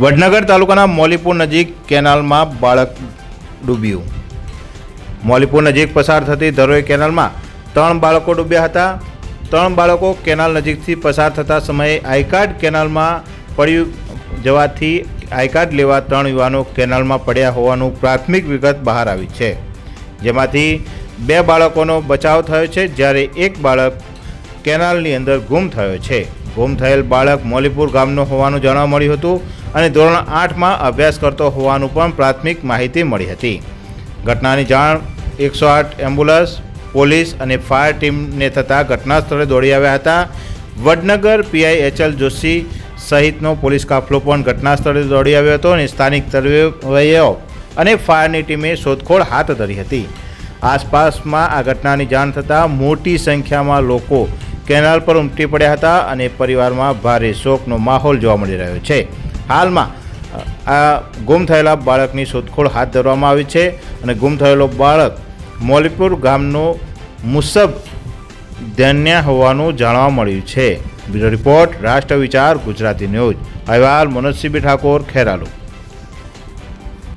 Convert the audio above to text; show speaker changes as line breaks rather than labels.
વડનગર તાલુકાના મોલીપુર નજીક કેનાલમાં બાળક ડૂબ્યું. મોલીપુર નજીક પસાર થતી ધરોઈ કેનાલમાં ત્રણ બાળકો ડૂબ્યા હતા. ત્રણ બાળકો કેનાલ નજીકથી પસાર થતા સમયે આઈકાર્ડ કેનાલમાં પડ્યું જવાથી આઈકાર્ડ લેવા ત્રણ યુવાનો કેનાલમાં પડ્યા હોવાનું પ્રાથમિક વિગત બહાર આવી છે. જેમાંથી બે બાળકોનો બચાવ થયો છે, જ્યારે એક બાળક કેનાલની અંદર ગુમ થયો છે. ગુમ થયેલ બાળક મોલીપુર ગામનો હોવાનું જાણવા મળ્યું હતું. અને ધોરણ આઠમાં અભ્યાસ કરતો હોવાનું પણ પ્રાથમિક માહિતી મળી હતી. ઘટનાની જાણ એકસો આઠ એમ્બ્યુલન્સ, પોલીસ અને ફાયર ટીમને થતાં ઘટના સ્થળે દોડી આવ્યા હતા. વડનગર પીઆઈ એચએલ જોશી સહિતનો પોલીસ કાફલો પણ ઘટના સ્થળે દોડી આવ્યો હતો અને સ્થાનિક તરવૈયાઓ અને ફાયરની ટીમે શોધખોળ હાથ ધરી હતી. આસપાસમાં આ ઘટનાની જાણ થતાં મોટી સંખ્યામાં લોકો કેનાલ પર ઉમટી પડ્યા હતા અને પરિવારમાં ભારે શોકનો માહોલ જોવા મળી રહ્યો છે. હાલમાં આ ગુમ થયેલા બાળકની શોધખોળ હાથ ધરવામાં આવી છે અને ગુમ થયેલો બાળક મોલીપુર ગામનો મુસબ ધન્યા હોવાનું જાણવા મળ્યું છે. બ્યુરો રિપોર્ટ રાષ્ટ્ર વિચાર ગુજરાતી ન્યૂઝ. અહેવાલ મનોજસિંહ ઠાકોર, ખેરાલુ.